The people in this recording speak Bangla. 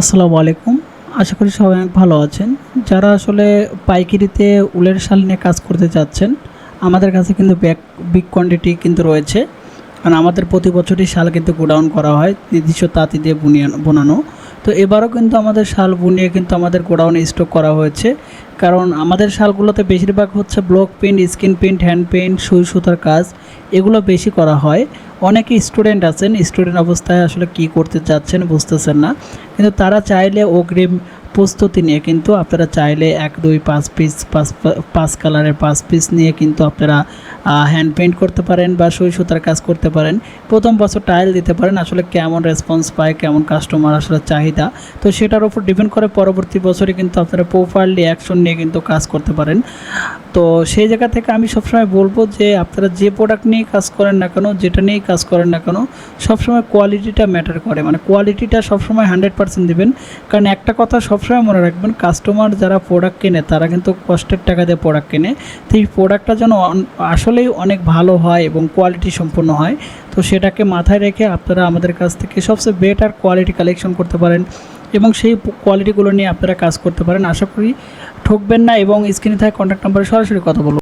আসসালামু আলাইকুম। আশা করি সবাই অনেক ভালো আছেন। যারা আসলে পাইকারিতে উলের শাল নিয়ে কাজ করতে চাচ্ছেন, আমাদের কাছে কিন্তু ব্যাক বিগ কোয়ান্টিটি কিন্তু রয়েছে। কারণ আমাদের প্রতি বছরই শাল কিন্তু গোডাউন করা হয়, নির্দিষ্ট তাঁতি দিয়ে বুনিয়ে বোনানো। তো এবারও কিন্তু আমাদের শাল বুনিয়ে কিন্তু আমাদের গোডাউনে স্টক করা হয়েছে। কারণ আমাদের শালগুলোতে বেশিরভাগ হচ্ছে block paint screen paint hand paint সুই সুতার কাজ, এগুলো বেশি করা হয়। অনেকে স্টুডেন্ট আছেন স্টুডেন্ট অবস্থায় আসলে কি করতে চাচ্ছেন বুঝতেছেন না। কিন্তু তারা চাইলে অগ্রিম প্রস্তুতি নিয়ে কিন্তু আপনারা চাইলে এক, দুই, পাঁচ পিস পাঁচ পাঁচ কালারের পাঁচ পিস নিয়ে কিন্তু আপনারা হ্যান্ড পেন্ট করতে পারেন বা সুই সুতার কাজ করতে পারেন। প্রথম বছর টাইল দিতে পারেন আসলে কেমন রেসপন্স পায়, কেমন কাস্টমার আসলে চাহিদা। তো সেটার উপর ডিপেন্ড করে পরবর্তী বছরে কিন্তু আপনারা প্রপারলি অ্যাকশন নিয়ে কিন্তু কাজ করতে পারেন। তো সেই জায়গা থেকে আমি সবসময় বলব যে আপনারা যে প্রোডাক্ট নিয়ে কাজ করেন না কেন, যেটা নিয়েই কাজ করেন না কেন, সবসময় কোয়ালিটিটা ম্যাটার করে। মানে কোয়ালিটিটা সবসময় হান্ড্রেড পার্সেন্ট দেবেন। কারণ একটা কথা সবসময় মনে রাখবেন কাস্টমার যারা প্রোডাক্ট কেনে, তারা কিন্তু কষ্টের টাকা দিয়ে প্রোডাক্ট কেনে। তো এই প্রোডাক্টটা যেন আসলেই অনেক ভালো হয় এবং কোয়ালিটি সম্পন্ন হয়। তো সেটাকে মাথায় রেখে আপনারা আমাদের কাছ থেকে সবচেয়ে বেটার কোয়ালিটি কালেকশন করতে পারেন। এবং সেই কোয়ালিটিগুলো নিয়ে আপনারা কাজ করতে পারেন। আশা করি ঠকবেন না এবং স্ক্রিনে থাকা কন্ট্যাক্ট নাম্বারে সরাসরি কথা বলুন